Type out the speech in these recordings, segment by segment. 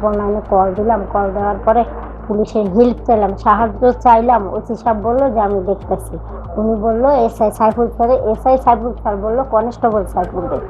Triple আমি call দিলাম call দেওয়ার পরে পুলিশের হেল্প চাইলাম সাহায্য চাইলাম। ওসি সাহেব বলল যে, আমি দেখতেছি। উনি বলল, এসআই সাইফুল স্যারে, এসআই সাইফুল স্যার বলল, কনস্টেবল সাইফুল দেব।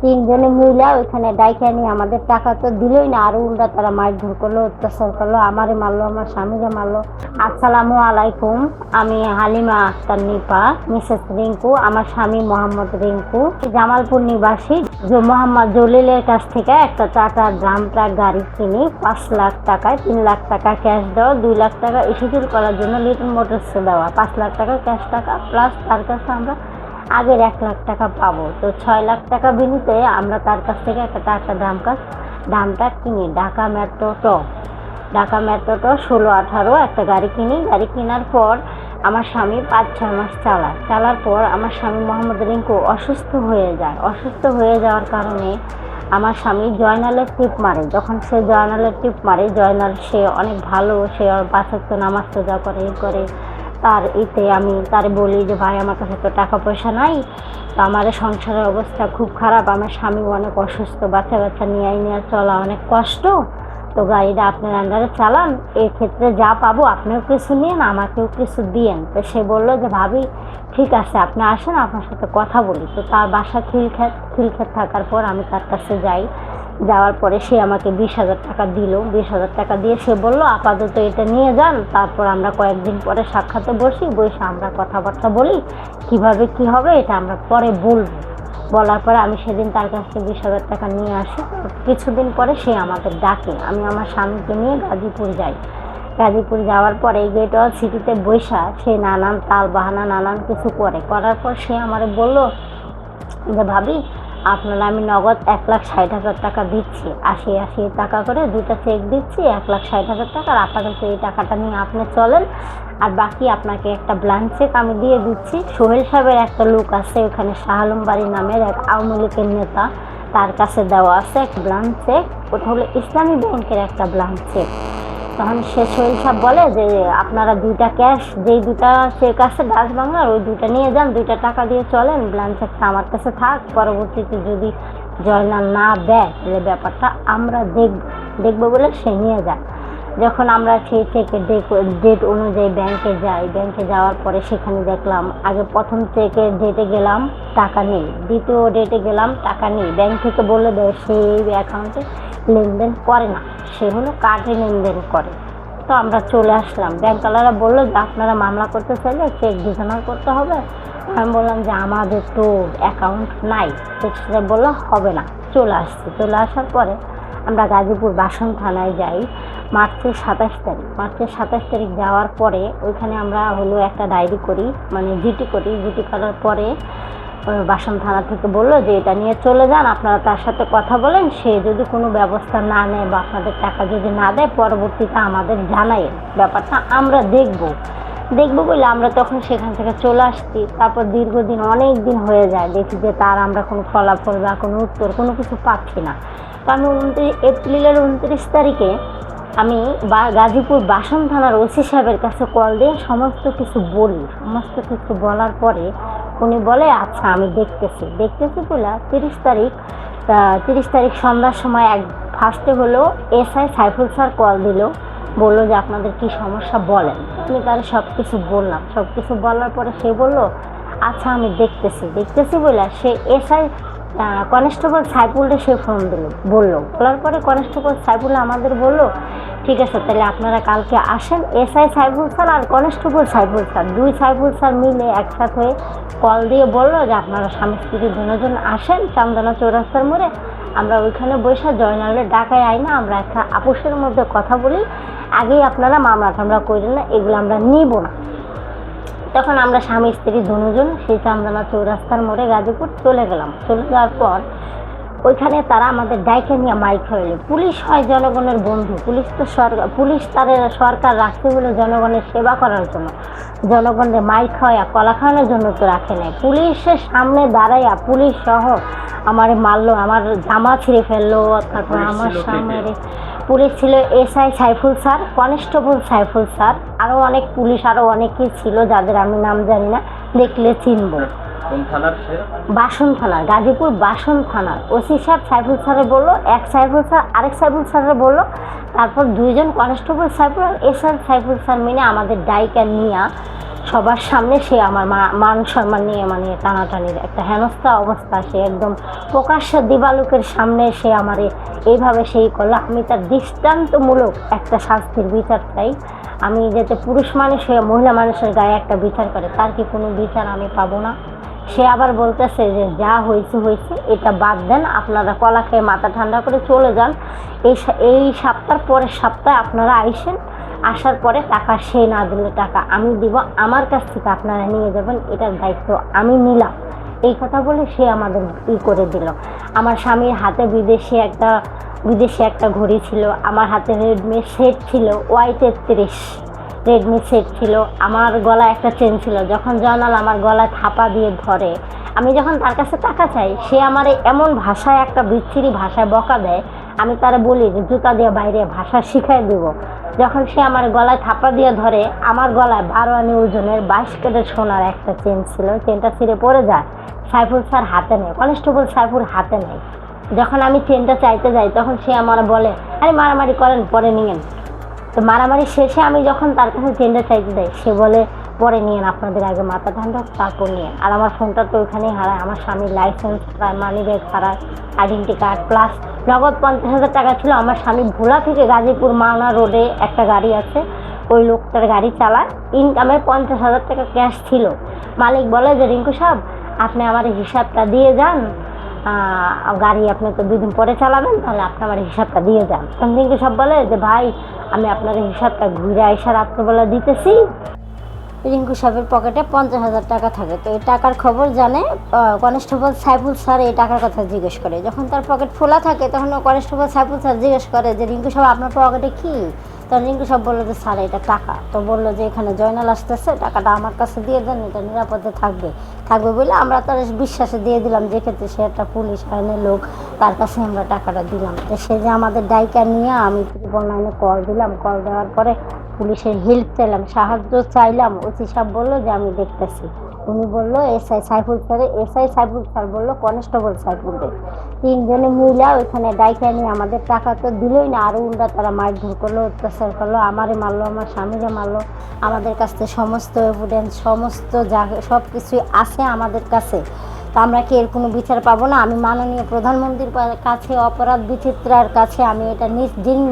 তিনজনে মিলা ওইখানে ডাইকে নিয়ে আমাদের টাকা তো দিলই না, আরও উল্টা তারা মারধর করল, অত্যাচার করল, আমারে মারলো, আমার স্বামীকে মারলো। আসসালামু আলাইকুম, আমি হালিমা আক্তার নিপা, মিসেস রিঙ্কু, আমার স্বামী মোহাম্মদ রিঙ্কু, জামালপুর নিবাসী। জ- মোহাম্মদ জলিলের কাছ থেকে একটা টাটা ড্রাম ট্রাক গাড়ি কিনি, পাঁচ লাখ টাকায় তিন লাখ টাকা ক্যাশ দেওয়া দুই লাখ টাকা ইস্যুল করার জন্য লিটন মোটরসে দেওয়া। পাঁচ লাখ টাকা ক্যাশ টাকা প্লাস তার কাছে আমরা আগের এক লাখ টাকা পাবো। তো ছয় লাখ টাকা বিনিতে আমরা তার কাছ থেকে একটা টাটা ড্রাম কাজ দামটা কিনি। ঢাকা মেট্রো ট ঢাকা মেট্রোটা ষোলো আঠারো একটা গাড়ি কিনি। গাড়ি কেনার পর আমার স্বামী পাঁচ, ছয় মাস চালায়। চালার পর আমার স্বামী মোহাম্মদ রিঙ্কু অসুস্থ হয়ে যায়। অসুস্থ হয়ে যাওয়ার কারণে আমার স্বামী জয়নালের টিপ মারে। যখন সে জয়নালের টিপ মারে, জয়নাল সে অনেক ভালো, সে বাসাক্ত নামাজ সোজা করে, ই করে। তার এতে আমি তার বলি যে, ভাই, আমার কাছে তো টাকা পয়সা নাই। তো আমার সংসারের অবস্থা খুব খারাপ। আমার স্বামী অনেক অসুস্থ বাচ্চা বাচ্চা নিয়ে নিয়ে চলা অনেক কষ্ট। তো গাড়িটা আপনার আন্ডারে চালান, এক্ষেত্রে যা পাবো আপনিও কিছু নিন, আমাকেও কিছু দিয়েন। তো সে বলল যে, ভাবি, ঠিক আছে, আপনি আসেন, আপনার সাথে কথা বলি। তো তার বাসা খিলখ্যাত খিলখ্যাত থাকার পর আমি তার কাছে যাই। যাওয়ার পরে সে আমাকে বিশ হাজার টাকা দিল। বিশ হাজার টাকা দিয়ে সে বলল, আপাতত এটা নিয়ে যান, তারপর আমরা কয়েকদিন পরে সাক্ষাতে বসি, বসে আমরা কথাবার্তা বলি। কীভাবে কি হবে, এটা আমরা পরে বলব। বলার পরে আমি সেদিন তার কাছ থেকে বিশ হাজার টাকা নিয়ে আসি। কিছুদিন পরে সে আমাকে ডাকে। আমি আমার স্বামীকে নিয়ে গাজীপুর যাই। গাজীপুর যাওয়ার পরে গেট অল সিটিতে বৈশা, সে নানান তাল বাহানা নানান কিছু করে। করার পর সে আমার বলল, যে ভাবি আপনারা আমি নগদ এক লাখ ষাট হাজার টাকা দিচ্ছি। আশি আশি টাকা করে দুটো চেক দিচ্ছি, এক লাখ ষাট হাজার টাকা। আর আপাতত এই টাকাটা নিয়ে আপনি চলেন। আর বাকি আপনাকে একটা ব্লাঙ্ক চেক আমি দিয়ে দিচ্ছি। সোহেল সাহেবের একটা লোক আছে, ওখানে শাহালুম বাড়ি নামের এক আওয়ামী লীগের নেতা। তার কাছে দেওয়া আছে এক ব্লাঙ্ক চেক ওটা হলো ইসলামী ব্যাংকের একটা ব্লাঙ্ক চেক তখন সে সোহেল সাহেব বলে যে আপনারা দুইটা ক্যাশ যেই দুটা চেক আছে ডাচ বাংলার, ওই দুইটা নিয়ে যান, দুইটা টাকা দিয়ে চলেন ব্লান চেকটা আমার কাছে থাক, পরবর্তীতে যদি জয়নাল না দেয়, তাহলে ব্যাপারটা আমরা দেখব দেখব বলে সে নিয়ে যায়। যখন আমরা সেই চেকের ডেট অনুযায়ী ব্যাংকে যাই ব্যাংকে যাওয়ার পরে সেখানে দেখলাম, আগে প্রথম চেকের ডেটে গেলাম, টাকা নেই। দ্বিতীয় ডেটে গেলাম, টাকা নেই। ব্যাংক থেকে বলে দেয়, সেই অ্যাকাউন্টে লেনদেন করে না। সে হলো কার্ডে লেনদেন করে। তো আমরা চলে আসলাম। ব্যাংকওয়ালারা বলল যে, আপনারা মামলা করতে চাইলে চেক ডিজাইনার করতে হবে। আমি বললাম যে, আমাদের তো অ্যাকাউন্ট নাই। তো সেটা বলল, হবে না। চলে আসছি। চলে আসার পরে আমরা গাজীপুর বাসন থানায় যাই। মার্চের সাতাশ তারিখ। মার্চের সাতাশ তারিখ যাওয়ার পরে ওইখানে আমরা হলো একটা ডায়েরি করি মানে জিটি করি। জিটি করার পরে বাসন থানা থেকে বলল যে, এটা নিয়ে চলে যান, আপনারা তার সাথে কথা বলেন, সে যদি কোনো ব্যবস্থা না নেয় বা আপনাদের টাকা যদি না দেয়, পরবর্তীতে আমাদের জানাই ব্যাপারটা আমরা দেখব। দেখব বলে আমরা তখন সেখান থেকে চলে আসছি। তারপর দীর্ঘদিন, অনেক দিন হয়ে যায় দেখি যে, তার আমরা কোনো ফলাফল বা কোনো উত্তর, কোনো কিছু পাচ্ছি না। তো আমি উনত্রিশ, এপ্রিলের উনত্রিশ তারিখে আমি বা, গাজীপুর বাসন থানার ওসি সাহেবের কাছে কল দিয়ে সমস্ত কিছু বলি। সমস্ত কিছু বলার পরে উনি বলে আচ্ছা আমি দেখতেছি। দেখতেছি বলে তিরিশ তারিখ তিরিশ তারিখ সন্ধ্যার সময় এক ফার্স্টে হলো এসআই সাইফুল স্যার কল দিল, বলল যে, আপনাদের কি সমস্যা? বলেন। আমি তার সব কিছু বললাম। সব কিছু বলার পরে সে বলল আচ্ছা আমি দেখতেছি। দেখতেছি বলে সে এসআই কনস্টেবল সাইফুলটা সে ফোন দিল, বলল। বলার পরে কনস্টেবল সাইফুল আমাদের বলল, ঠিক আছে, তাহলে আপনারা কালকে আসেন। এসআই সাইফুল স্যার আর কনস্টেবল সাইফুল স্যার, দুই সাইফুল স্যার মিলে একসাথে হয়ে কল দিয়ে বলল যে, আপনারা স্ত্রী দুজন আসেন চান্দনা চৌরাস্তার মোড়ে। আমরা ওইখানে বসে জয়নালের ডাকায় আই না, আমরা একটা আপোষের মধ্যে কথা বলি। আগেই আপনারা মামলা টামলা করেন না এগুলো আমরা নিব না। তখন আমরা স্বামী স্ত্রী দুজন সেই চান্দনা চৌরাস্তার মোড়ে গাজীপুর চলে গেলাম। চলে যাওয়ার পর ওইখানে তারা আমাদের ডাইকে নিয়ে মাইক হইলে পুলিশ হয় জনগণের বন্ধু। পুলিশ তো সরকার পুলিশ তাদের সরকার রাখতে হলো জনগণের সেবা করার জন্য। জনগণের মাইক হয় কলা খাওয়ানোর জন্য তো রাখে নাই। পুলিশের সামনে দাঁড়াইয়া পুলিশ সহ আমার মারলো আমার জামা ছিঁড়ে ফেলল তারপর আমার সামনে পুলিশ ছিল SI Saiful sir constable Saiful sir আরও অনেক পুলিশ আরও অনেকেই ছিল যাদের আমি নাম জানি না দেখলে চিনব। বাসন থানার গাজীপুর বাসন থানার। ওসি সাহেব সাইফুল স্যারে বলল এক সাইফুল স্যার আরেক সাইফুল স্যারে বলল তারপর দুইজন কনস্টেবল সাইফুল আর এস সাইফুল স্যার মিলে আমাদের ডাইকা নিয়ে সবার সামনে সে আমার মান সম্মান নিয়ে মানে টানাটানির একটা হেনস্থা অবস্থা, সে একদম প্রকাশ্য দিবালুকের সামনে সে আমারে এইভাবে সেই করল। আমি তার দৃষ্টান্তমূলক একটা শাস্তির বিচার চাই। আমি যাতে পুরুষ মানুষ হয়ে মহিলা মানুষের গায়ে একটা বিচার করে, তার কি কোনো বিচার আমি পাবো না? সে আবার বলতেছে যে, যা হয়েছে হয়েছে এটা বাদ দেন, আপনারা কলা খেয়ে মাথা ঠান্ডা করে চলে যান। এই এই সপ্তাহ পরের সপ্তাহে আপনারা আইসেন আসার পরে টাকা, সে না দিলে টাকা আমি দিব, আমার কাছ থেকে আপনারা নিয়ে যাবেন, এটার দায়িত্ব আমি নিলাম। এই কথা বলে সে আমাদের ই করে দিল। আমার স্বামীর হাতে বিদেশে একটা বিদেশে একটা ঘড়ি ছিল, আমার হাতে রেডমি সেট ছিল ওয়াই তেত্রিশ রেডমি সেট ছিল, আমার গলায় একটা চেন ছিল, যখন জয়নাল আমার গলায় থাপা দিয়ে ধরে, আমি যখন তার কাছে টাকা চাই, সে আমার এমন ভাষায়, একটা বিচ্ছিরি ভাষায় বকা দেয়, আমি তারা বলি যে, জুতা দিয়ে বাইরে ভাষা শিখাই দেব। যখন সে আমার গলায় থাপা দিয়ে ধরে, আমার গলায় বারো আনি ওজনের বাইশ কেটের সোনার একটা চেন ছিল। চেনটা ছিঁড়ে পড়ে যায়। সাইফুল স্যার হাতে নেয় কনস্টেবল সাইফুল হাতে নেয় যখন আমি চেনটা চাইতে যাই, তখন সে আমার বলে, আরে মারামারি করেন, পরে নিয়েন তো মারামারি শেষে আমি যখন তার কাছে চেনটা চাইতে যাই, সে বলে, পরে নিয়েন আপনাদের আগে মাথা ঠান্ডা, তারপর নিয়েন আর আমার ফোনটা তো ওইখানেই হারায়। আমার স্বামীর লাইসেন্স হারায় মানি ব্যাগ হারায়। আইডেন্টি কার্ড প্লাস নগদ পঞ্চাশ হাজার টাকা ছিল আমার স্বামী ভোলা থেকে গাজীপুর মাওনা রোডে একটা গাড়ি আছে। ওই লোকটার গাড়ি চালায়। ইনকামে পঞ্চাশ হাজার টাকা ক্যাশ ছিল। মালিক বলে যে, রিঙ্কু সাহেব, আপনি আমার হিসাবটা দিয়ে যান। গাড়ি আপনি তো দুদিন পরে চালাবেন, তাহলে আপনি আমার হিসাবটা দিয়ে যান। তখন রিঙ্কু সাহেব বলে যে, ভাই, আমি আপনার হিসাবটা ঘুরে আইসা রাত্রেবেলা দিতেছি। রিঙ্কু সাহেবের পকেটে পঞ্চাশ হাজার টাকা থাকে। তো এই টাকার খবর জানে কনস্টেবল সাইফুল স্যার এই টাকার কথা জিজ্ঞেস করে। যখন তার পকেট খোলা থাকে, তখন কনস্টেবল সাইফুল স্যার জিজ্ঞেস করে যে, রিঙ্কু সাহেব, আপনার পকেটে কি? তখন রিঙ্কু সাহেব বলল যে, স্যার, এটা টাকা। তো বলল যে, এখানে জয়নাল আসতেছে, টাকাটা আমার কাছে দিয়ে দেন, এটা নিরাপদে থাকবে। থাকবে বলে আমরা তার বিশ্বাসে দিয়ে দিলাম, যে ক্ষেত্রে সে একটা পুলিশ আইনের লোক, তার কাছে আমরা টাকাটা দিলাম। তো সে যে আমাদের ডাইকা নিয়ে আমি ত্রিপল কল দিলাম। কল দেওয়ার পরে পুলিশের হেল্প চাইলাম সাহায্য চাইলাম। ওসি সাহেব বলল যে, আমি দেখতেছি। উনি বলল, এসআই সাইফুল স্যারে, এসআই সাইফুল স্যার বলল, কনস্টেবল সাইফুল দে তিনজনে মিলা ওইখানে ডাইকা নিয়ে আমাদের টাকা তো দিলই না আরও উনরা তারা মারধর করল, অত্যাচার করল, আমারে মারলো, আমার স্বামীরে মারলো, আমাদের কাছ সমস্ত এভিডেন্স সমস্ত যা সব কিছুই আছে আমাদের কাছে। তো আমরা কি এর কোনো বিচার পাবো না? আমি মাননীয় প্রধানমন্ত্রীর কাছে অপরাধ বিচিত্রার কাছে আমি এটা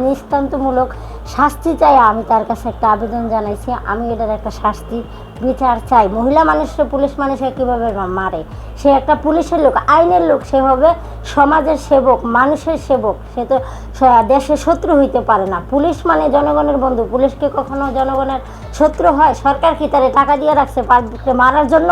নিস্তান্তমূলক শাস্তি চাই, আমি তার কাছে একটা আবেদন জানাইছি। আমি এটার একটা শাস্তি বিচার চাই। মহিলা মানুষকে, পুলিশ মানুষকে কীভাবে মারে? সে একটা পুলিশের লোক, আইনের লোক, সে হবে সমাজের সেবক, মানুষের সেবক। সে তো দেশের শত্রু হইতে পারে না। পুলিশ মানে জনগণের বন্ধু। পুলিশকে কখনো জনগণের শত্রু হয়? সরকার কি তারে টাকা দিয়ে রাখছে পাবলিককে মারার জন্য?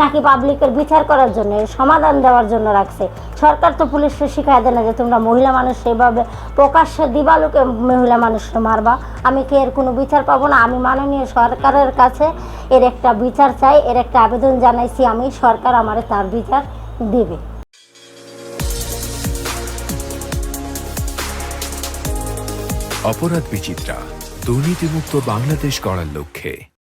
নাকি পাবলিকের বিচার করার জন্য? সমাধান দেওয়ার জন্য রাখছে। সরকার তো পুলিশকে শিখাই দেয় না যে তোমরা মহিলা মানুষ সেভাবে প্রকাশ্যে দিবালুকে মহিলা মানুষকে মারবা। আমি কি এর কোনো বিচার পাবো না? আমি মাননীয় সরকারের কাছে এর একটা বিচার চাই, এর একটা আবেদন জানাইছি আমি। সরকার আমারে তার বিচার দেবে। অপরাধ বিচিত্রা, দুর্নীতিমুক্ত বাংলাদেশ গড়ার লক্ষ্যে।